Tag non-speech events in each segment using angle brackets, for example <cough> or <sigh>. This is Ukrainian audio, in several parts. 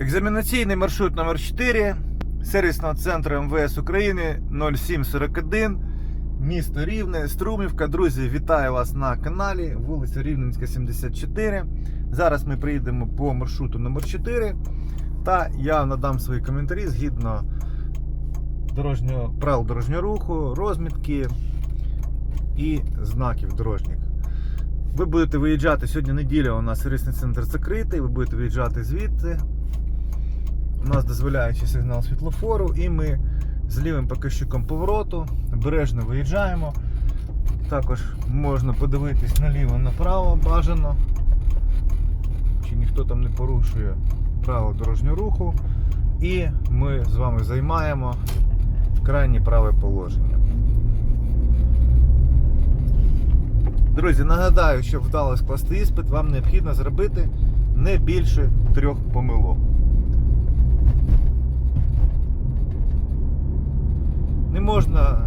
Екзаменаційний маршрут номер 4 сервісного центру МВС України 0741, місто Рівне, Струмівка. Друзі, вітаю вас на каналі, вулиця Рівненська, 74. Зараз ми приїдемо по маршруту номер 4 та я надам свої коментарі згідно дорожнього, правил дорожнього руху, розмітки і знаків дорожніх. Ви будете виїжджати сьогодні неділя. У нас сервісний центр закритий. Ви будете виїжджати звідти. У нас дозволяючий сигнал світлофору, і ми з лівим показчиком повороту обережно виїжджаємо. Також можна подивитись наліво направо бажано. Чи ніхто там не порушує правила дорожнього руху. І ми з вами займаємо крайнє праве положення. Друзі, нагадаю, щоб вдало скласти іспит, вам необхідно зробити не більше трьох помилок. Не можна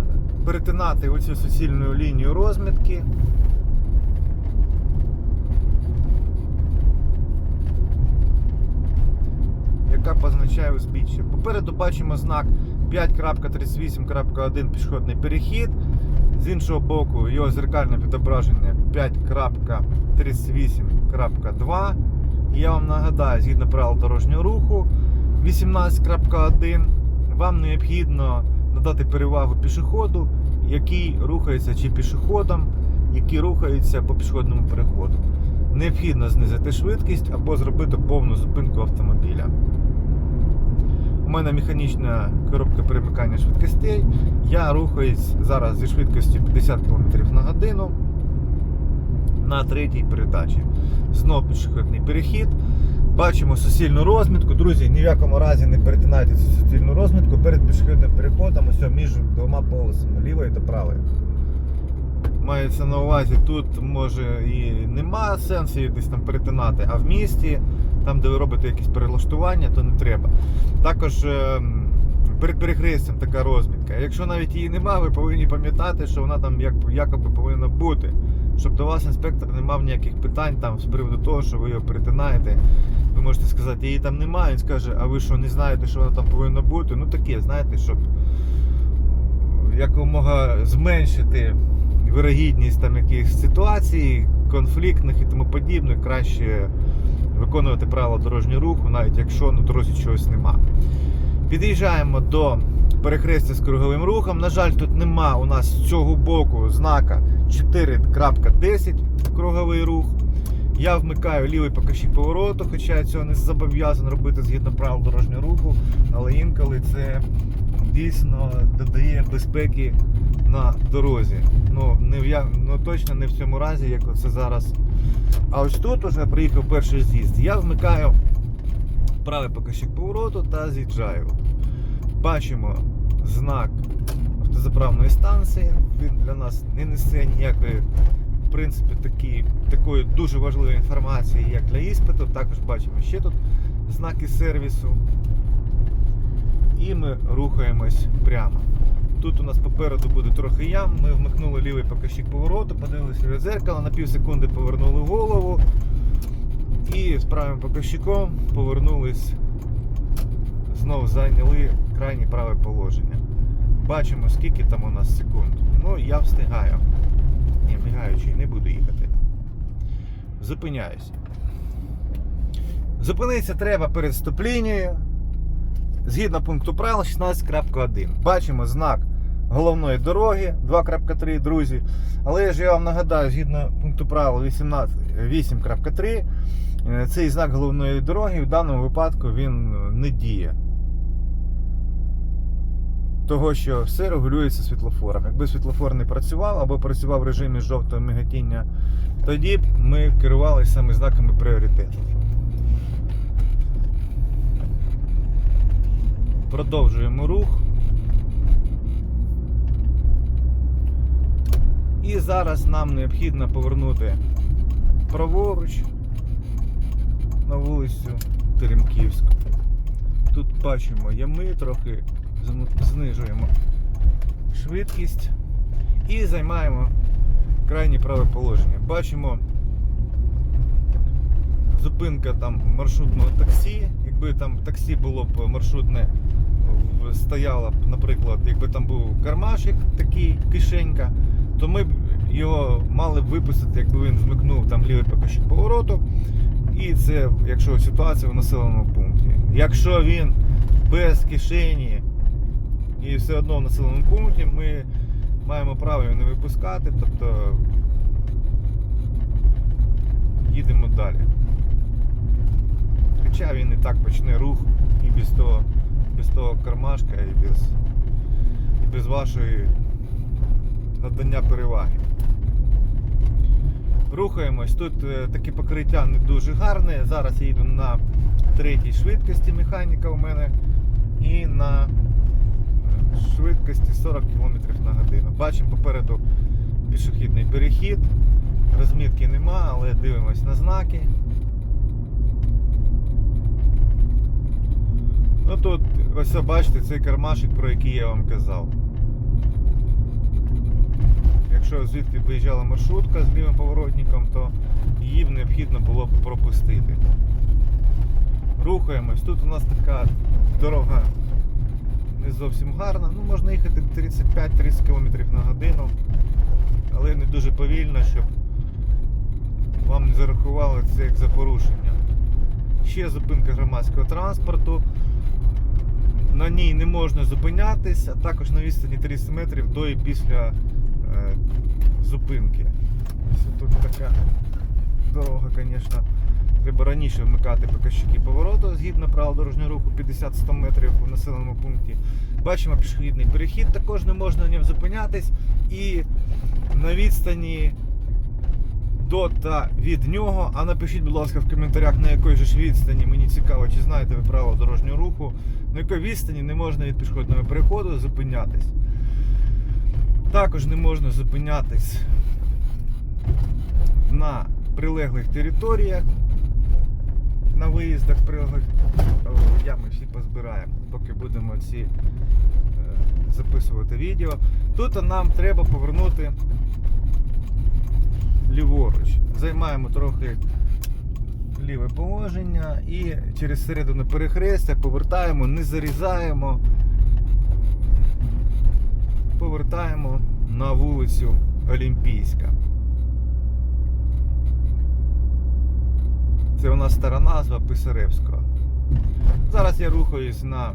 перетинати оцю суцільну лінію розмітки. Яка позначає узбіччя. Попереду бачимо знак 5.38.1 пішохідний перехід. З іншого боку, його зеркальне відображення 5.38.2. І я вам нагадаю, згідно правил дорожнього руху 18.1, вам необхідно надати перевагу пішоходу, який рухається чи пішоходом, який рухається по пішохідному переходу. Необхідно знизити швидкість або зробити повну зупинку автомобіля. У мене механічна коробка перемикання швидкостей. Я рухаюсь зараз зі швидкістю 50 км на годину на третій передачі. Знов пішохідний перехід. Бачимо суцільну розмітку. Друзі, ні в якому разі не перетинайте цю суцільну розмітку перед пішохідним переходом, ось між двома полосами, лівою та правою. Мається на увазі, тут може і нема сенсу її десь там перетинати, а в місті, там де ви робите якісь перелаштування, то не треба. Також е, перед перехрестям така розмітка. Якщо навіть її нема, ви повинні пам'ятати, що вона там як, якоби повинна бути. Щоб до вас інспектор не мав ніяких питань там з приводу того, що ви його перетинаєте. Ви можете сказати, її там немає, він скаже, а ви що не знаєте, що вона там повинна бути? Ну таке, знаєте, щоб якомога зменшити вирогідність там якихось ситуацій, конфліктних і тому подібне, краще виконувати правила дорожнього руху, навіть якщо на дорозі чогось нема. Під'їжджаємо до перехрестя з круговим рухом. На жаль, тут нема у нас з цього боку знака 4.10 круговий рух. Я вмикаю лівий покажчик повороту, хоча я цього не зобов'язаний робити згідно правил дорожнього руху, але інколи це дійсно додає безпеки на дорозі. Ну, не в ну точно не в цьому разі, як це зараз. А ось тут уже приїхав перший з'їзд. Я вмикаю правий покажчик повороту та з'їжджаю. Бачимо знак автозаправної станції. Він для нас не несе ніякої в принципі, такі, такої дуже важливої інформації, як для іспиту. Також бачимо ще тут знаки сервісу. І ми рухаємось прямо. Тут у нас попереду буде трохи ям. Ми вмикнули лівий покажчик повороту, подивилися в дзеркало, на пів секунди повернули голову і з правим показчиком повернулись, знову зайняли крайнє праве положення. Бачимо, скільки там у нас секунд. Ну, я встигаю. Ні, мігаючий, не буду їхати. Зупиняюсь. Зупинитися треба перед стоп-лінією. Згідно пункту правил 16.1. Бачимо знак головної дороги 2.3, друзі. Але ж я вам нагадаю, згідно пункту правил 18 8.3, е, цей знак головної дороги в даному випадку він не діє. Того, що все регулюється світлофором. Якби світлофор не працював або працював в режимі жовтого миготіння, тоді б ми керувалися саме знаками пріоритету. Продовжуємо рух. І зараз нам необхідно повернути праворуч на вулицю Теремківську. Тут бачимо ями, трохи знижуємо швидкість і займаємо крайнє праве положення. Бачимо зупинка там маршрутного таксі. Якби там таксі було б маршрутне, стояло б, наприклад, якби там був кармашик такий, кишенька, то ми б його мали б виписати, якби він змикнув там лівий покажчик повороту. І це, якщо ситуація в населеному пункті. Якщо він без кишені і все одно в населеному пункті, ми маємо право його не випускати, тобто їдемо далі. Хоча він і так почне рух і без того, без того кармашка, і без, і без вашої надання переваги. Рухаємось. Тут е, таке покриття не дуже гарне. Зараз я їду на третій швидкості механіка у мене і на швидкості 40 км на годину. Бачимо попереду пішохідний перехід. Розмітки нема, але дивимось на знаки. Ну тут ось бачите цей кармашик, про який я вам казав. Якщо звідки виїжджала маршрутка з лівим поворотником, то її необхідно було б пропустити. Рухаємось. Тут у нас така дорога не зовсім гарна. Ну, можна їхати 35-30 км на годину, але не дуже повільно, щоб вам не зарахували це як за порушення. Ще зупинка громадського транспорту. На ній не можна зупинятись, а також на відстані 30 метрів до і після е, зупинки. Ось тут така дорога, звісно. Треба раніше вмикати показчики повороту згідно правил дорожнього руху 50-100 метрів у населеному пункті. Бачимо пішохідний перехід, також не можна на ньому зупинятись. І на відстані до та від нього. А напишіть, будь ласка, в коментарях, на же ж відстані. Мені цікаво, чи знаєте ви правила дорожнього руху, на якій відстані не можна від пішохідного переходу зупинятись. Також не можна зупинятись на прилеглих територіях, на виїздах. О, Я ми всі позбираємо, поки будемо ці е, записувати відео. Тут нам треба повернути ліворуч. Займаємо трохи ліве положення і через середину перехрестя повертаємо, не зарізаємо, повертаємо на вулицю Олімпійська. Це у нас стара назва Писаревського. Зараз я рухаюсь на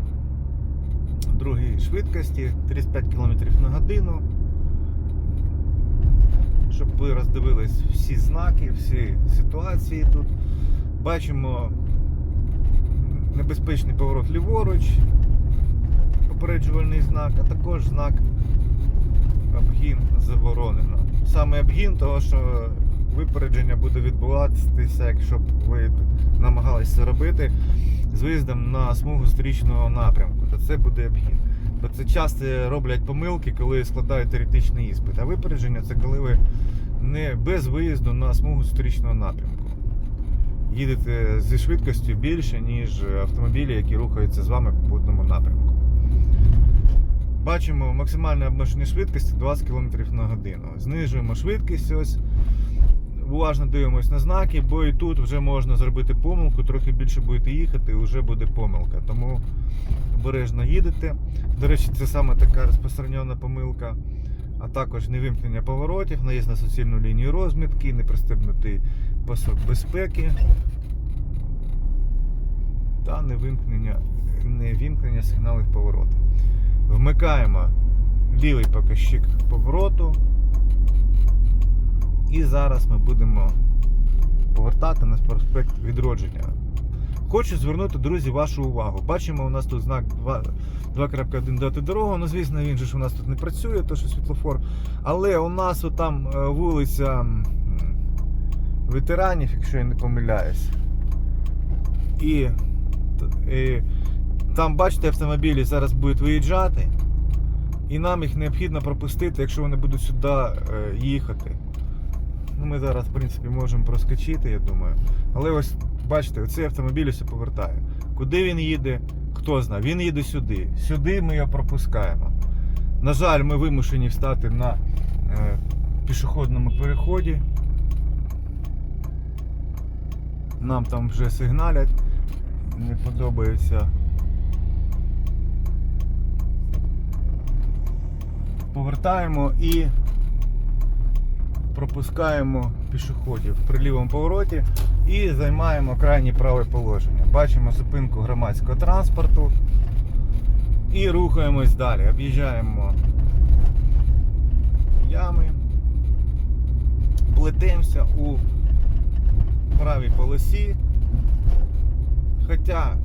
другій швидкості 35 км на годину щоб ви роздивились всі знаки, всі ситуації тут. Бачимо небезпечний поворот ліворуч, попереджувальний знак, а також знак обгін заборонено. Саме обгін, того що випередження буде відбуватися, якщо б ви намагалися робити з виїздом на смугу зустрічного напрямку, то це буде обгін. Бо це часто роблять помилки, коли складають теоретичний іспит. А випередження це коли ви не без виїзду на смугу зустрічного напрямку. Їдете зі швидкістю більше, ніж автомобілі, які рухаються з вами по одному напрямку. Бачимо максимальне обмеження швидкості 20 км на годину. Знижуємо швидкість ось. Уважно дивимось на знаки, бо і тут вже можна зробити помилку, трохи більше будете їхати, і вже буде помилка. Тому обережно їдете. До речі, це саме така розпространена помилка, а також невимкнення поворотів, наїзд на суцільну лінію розмітки, непристебнутий пасок безпеки та невимкнення, невімкнення сигналів повороту. Вмикаємо лівий показчик повороту. І зараз ми будемо повертати на проспект відродження. Хочу звернути, друзі, вашу увагу. Бачимо, у нас тут знак 2.1 дати дорогу. Ну, звісно, він же ж у нас тут не працює, то що світлофор. Але у нас там вулиця ветеранів, якщо я не помиляюсь. І, і там, бачите, автомобілі зараз будуть виїжджати. І нам їх необхідно пропустити, якщо вони будуть сюди е, їхати. Ну, ми зараз, в принципі, можемо проскочити, я думаю. Але ось, бачите, оцей автомобіль все повертає. Куди він їде, хто знає. Він їде сюди. Сюди ми його пропускаємо. На жаль, ми вимушені встати на е, пішохідному переході. Нам там вже сигналять. не подобається. Повертаємо і пропускаємо пішоходів при лівому повороті і займаємо крайнє праве положення. Бачимо зупинку громадського транспорту і рухаємось далі. Об'їжджаємо ями, плетемося у правій полосі. Хоча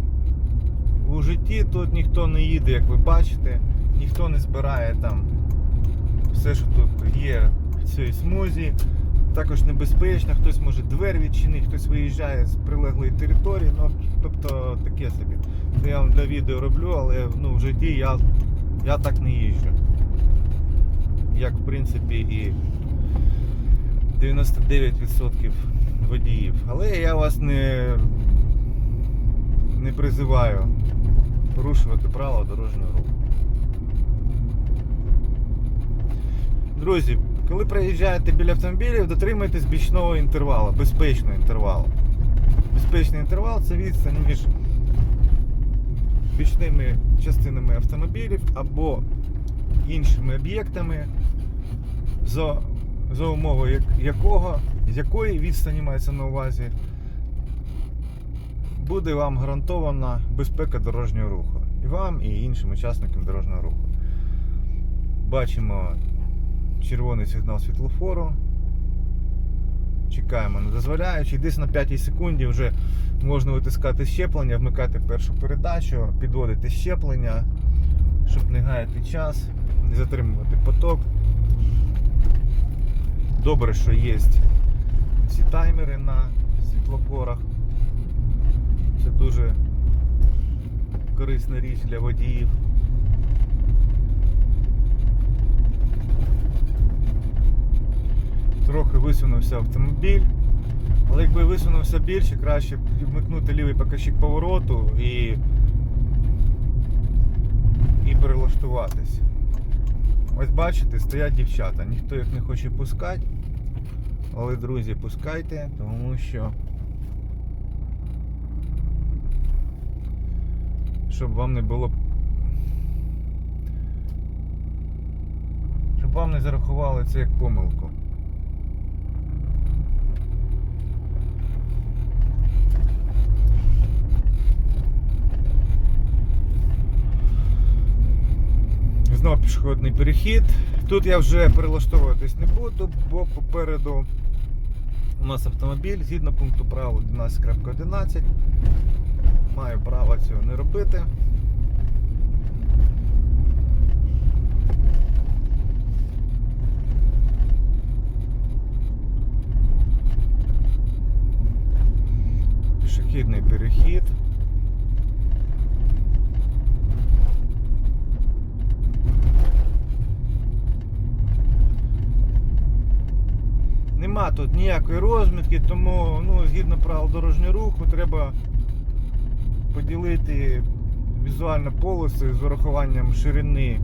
у житті тут ніхто не їде, як ви бачите, ніхто не збирає там все, що тут є цій смузі. Також небезпечно, хтось може двері відчинити, хтось виїжджає з прилеглої території. Ну, тобто таке собі. Це я вам для відео роблю, але ну, в житті я, я так не їжджу. Як в принципі і 99% водіїв. Але я вас не, не призиваю порушувати правила дорожнього руху. Друзі, коли приїжджаєте біля автомобілів, дотримуйтесь бічного інтервалу, безпечного інтервалу. Безпечний інтервал це відстань між бічними частинами автомобілів або іншими об'єктами, за, за умови як- якого, з якої відстані мається на увазі, буде вам гарантована безпека дорожнього руху. І вам, і іншим учасникам дорожнього руху. Бачимо червоний сигнал світлофору. Чекаємо не дозволяючи. Десь на 5 секунді вже можна витискати щеплення, вмикати першу передачу, підводити щеплення, щоб не гаяти час, не затримувати поток. Добре, що є ці таймери на світлофорах. Це дуже корисна річ для водіїв. Трохи висунувся автомобіль. Але якби висунувся більше, краще вмикнути лівий показчик повороту і, і перелаштуватись. Ось бачите, стоять дівчата, ніхто їх не хоче пускати. Але, друзі, пускайте, тому що. Щоб вам не було. Щоб вам не зарахували це як помилку. Знову пішохідний перехід. Тут я вже перелаштовуватись не буду, бо попереду у нас автомобіль згідно пункту правил 11.11. Маю право цього не робити. Пішохідний перехід. Нема тут ніякої розмітки, тому ну, згідно правил дорожнього руху треба поділити візуально полоси з урахуванням ширини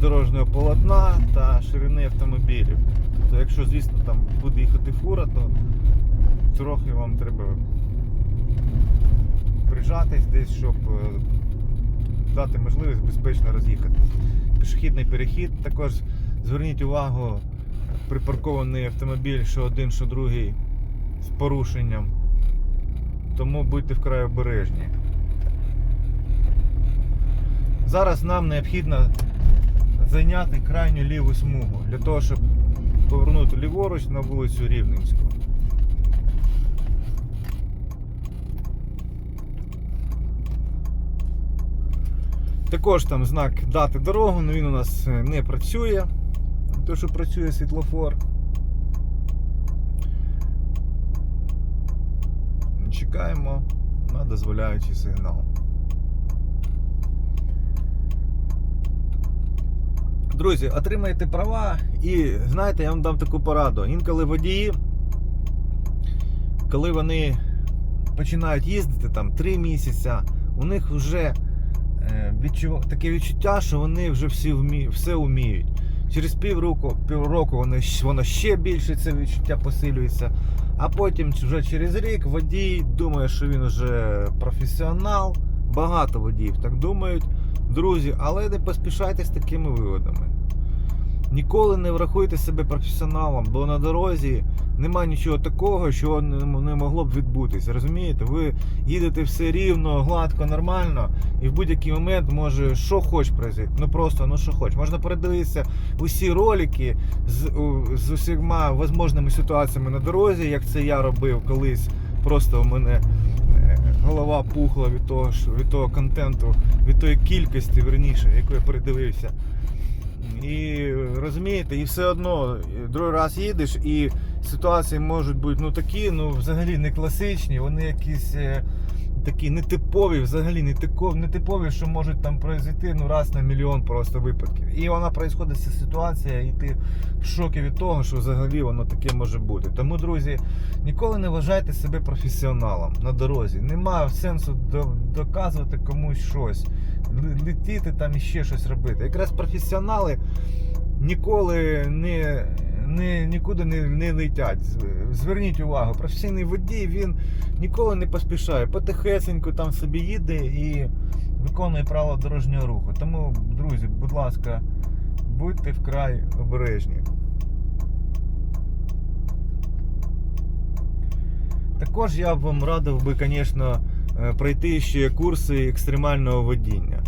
дорожнього полотна та ширини автомобілів. Тобто, якщо, звісно, там буде їхати фура, то трохи вам треба прижатись десь, щоб е, дати можливість безпечно роз'їхатись. Пішохідний перехід. Також зверніть увагу, припаркований автомобіль, що один, що другий з порушенням. Тому будьте вкрай обережні. Зараз нам необхідно зайняти крайню ліву смугу для того, щоб повернути ліворуч на вулицю Рівненську. Також там знак дати дорогу, але він у нас е, не працює. То, що працює світлофор. Чекаємо на дозволяючий сигнал. Друзі, отримайте права і знаєте, я вам дам таку пораду. Інколи водії, коли вони починають їздити там 3 місяці, у них вже е, відчув... таке відчуття, що вони вже всі вмі... все вміють. Через півроку, півроку вони, воно ще більше це відчуття посилюється. А потім вже через рік водій думає, що він вже професіонал. Багато водіїв так думають, друзі, але не поспішайте з такими виводами. Ніколи не врахуйте себе професіоналом, бо на дорозі нема нічого такого, що не могло б відбутися. Розумієте? Ви їдете все рівно, гладко, нормально, і в будь-який момент може що хоч произойти. Ну просто ну що хоч. Можна передивитися усі ролики з, з усіма возможними ситуаціями на дорозі, як це я робив колись. Просто у мене е, голова пухла від того, що- від того контенту, від тої кількості, верніше, яку я передивився. І розумієте, і все одно другий раз їдеш, і ситуації можуть бути ну такі, ну взагалі не класичні, вони якісь е, такі нетипові, взагалі нетипові, що можуть там произойти ну раз на мільйон просто випадків. І вона происходить ця ситуація, і ти в шокі від того, що взагалі воно таке може бути. Тому, друзі, ніколи не вважайте себе професіоналом на дорозі. Нема сенсу доказувати комусь щось летіти там і ще щось робити. Якраз професіонали ніколи не, не, нікуди не, не летять. Зверніть увагу, професійний водій він ніколи не поспішає. Потихесеньку там собі їде і виконує правила дорожнього руху. Тому, друзі, будь ласка, будьте вкрай обережні. Також я б вам радив би, звісно, е, пройти ще курси екстремального водіння.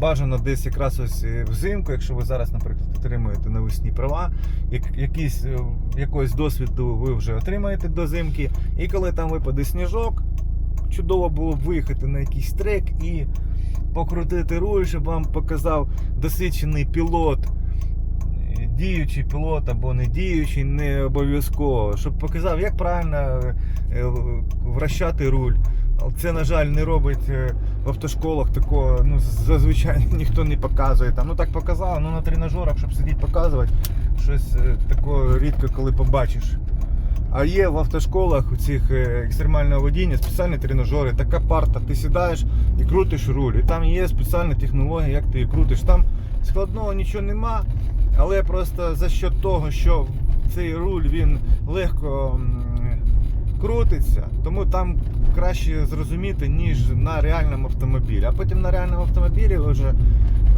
Бажано десь якраз ось е, взимку, якщо ви зараз, наприклад, отримуєте навесні права, як, якийсь, е, якогось досвіду ви вже отримаєте до зимки. І коли там випаде сніжок, чудово було б виїхати на якийсь трек і покрутити руль, щоб вам показав досвідчений пілот е, діючий пілот або не діючий, не обов'язково, щоб показав, як правильно вращати руль. Це, на жаль, не робить е, в автошколах такого, ну, зазвичай <laughs> ніхто не показує. Там, ну так показали, ну на тренажерах, щоб сидіти показувати, щось е, такого рідко коли побачиш. А є в автошколах у цих е, екстремального водіння спеціальні тренажери, така парта, ти сідаєш і крутиш руль. І там є спеціальна технологія, як ти її крутиш. Там складного нічого нема, але просто за що того, що цей руль він легко крутиться, тому там краще зрозуміти, ніж на реальному автомобілі. А потім на реальному автомобілі ви вже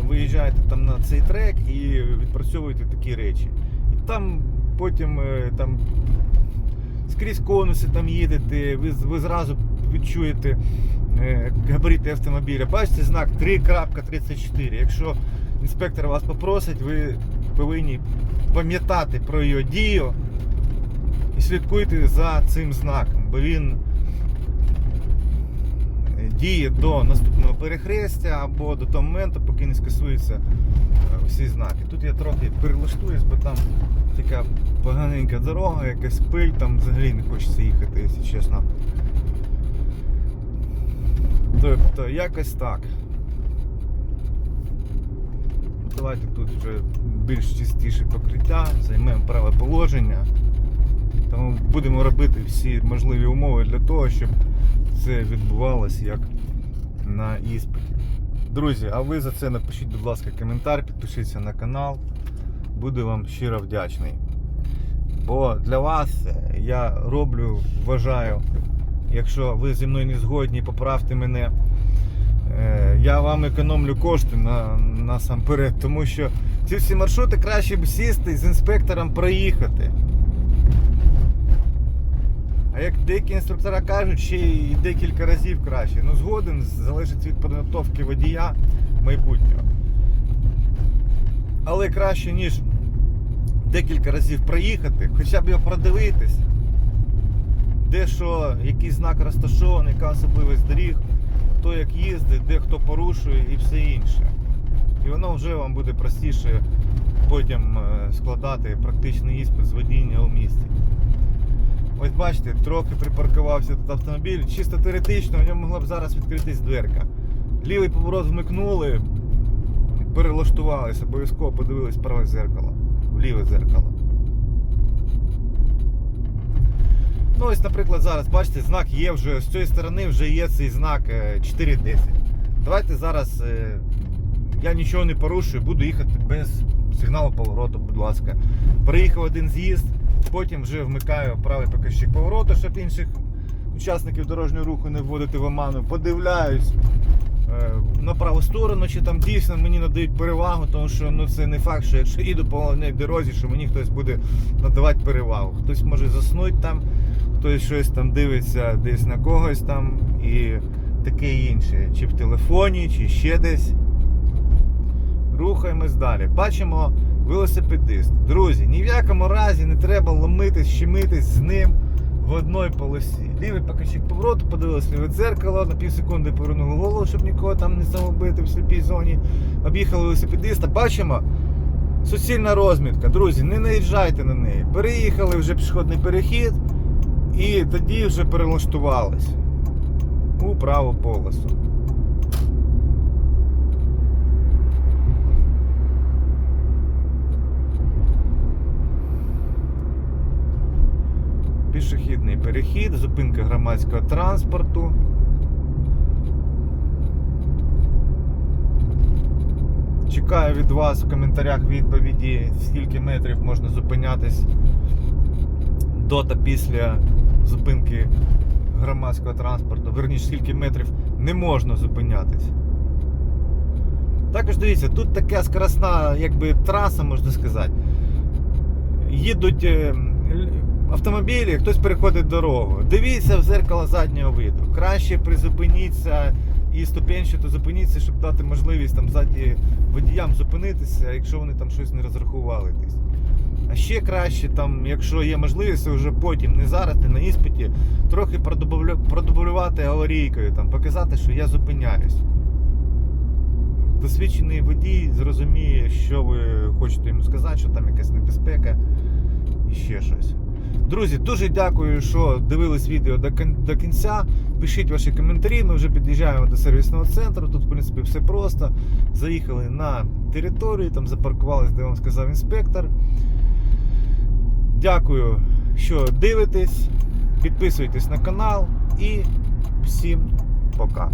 виїжджаєте там на цей трек і відпрацьовуєте такі речі. І там потім е, там скрізь конуси там їдете, ви, ви зразу відчуєте е, габарити автомобіля. Бачите знак 3.34. Якщо інспектор вас попросить, ви повинні пам'ятати про його дію слідкуйте за цим знаком, бо він діє до наступного перехрестя або до того моменту, поки не скасуються е, всі знаки. Тут я трохи перелаштуюсь, бо там така поганенька дорога, якась пиль, там взагалі не хочеться їхати, якщо чесно. Тобто якось так. Давайте тут вже більш чистіше покриття, займемо праве положення. Тому будемо робити всі можливі умови для того, щоб це відбувалося як на іспиті. Друзі, а ви за це напишіть, будь ласка, коментар, підпишіться на канал. Буду вам щиро вдячний. Бо для вас е, я роблю, вважаю, якщо ви зі мною не згодні, поправте мене. Е, Я вам економлю кошти на, насамперед, тому що ці всі маршрути краще б сісти з інспектором проїхати. А як деякі інструктора кажуть, ще й декілька разів краще. Ну згоден, залежить від підготовки водія майбутнього. Але краще, ніж декілька разів проїхати, хоча б його продивитись, де що, який знак розташований, яка особливість доріг, хто як їздить, де хто порушує і все інше. І воно вже вам буде простіше потім е, складати практичний іспит з водіння у місті. Ось бачите, трохи припаркувався тут автомобіль. Чисто теоретично в ньому могла б зараз відкритись дверка. Лівий поворот вмикнули, перелаштувалися, обов'язково подивились праве зеркало, в ліве зеркало. Ну ось, наприклад, зараз, бачите, знак є вже, з цієї сторони вже є цей знак е, 4.10. Давайте зараз е, я нічого не порушую, буду їхати без сигналу повороту, будь ласка. Приїхав один з'їзд, Потім вже вмикаю правий показчик повороту, щоб інших учасників дорожнього руху не вводити в оману. Подивляюсь е, на праву сторону, чи там дійсно мені надають перевагу, тому що ну, це не факт, що якщо їду по головній дорозі, що мені хтось буде надавати перевагу. Хтось може заснути там, хтось щось там дивиться десь на когось там і таке інше. Чи в телефоні, чи ще десь. Рухаємось далі. Бачимо велосипедист. Друзі, ні в якому разі не треба ломитись, щемитись з ним в одній полосі. Лівий покажчик повороту, подивилися ліве дзеркало, на пів секунди повернули голову, щоб нікого там не самобити в сліпій зоні. Об'їхали велосипедиста. Бачимо. Суцільна розмітка. Друзі, не наїжджайте на неї. Переїхали вже пішохідний перехід і тоді вже перелаштувались у праву полосу. Пішохідний перехід, зупинка громадського транспорту. Чекаю від вас в коментарях відповіді, скільки метрів можна зупинятись до та після зупинки громадського транспорту. Верніше, скільки метрів не можна зупинятись. Також дивіться, тут така скоросна якби, траса, можна сказати. Їдуть е, автомобілі, хтось переходить дорогу. Дивіться в зеркало заднього виду. Краще призупиніться і ступенчато зупиніться, щоб дати можливість там ззаді водіям зупинитися, якщо вони там щось не розрахували десь. А ще краще, там, якщо є можливість, вже потім, не зараз, не на іспиті, трохи продублю- продублювати аварійкою, там, показати, що я зупиняюсь. Досвідчений водій зрозуміє, що ви хочете йому сказати, що там якась небезпека і ще щось. Друзі, дуже дякую, що дивились відео до кінця. Пишіть ваші коментарі. Ми вже під'їжджаємо до сервісного центру. Тут, в принципі, все просто. Заїхали на територію, там запаркувались, де вам сказав інспектор. Дякую, що дивитесь. Підписуйтесь на канал і всім пока.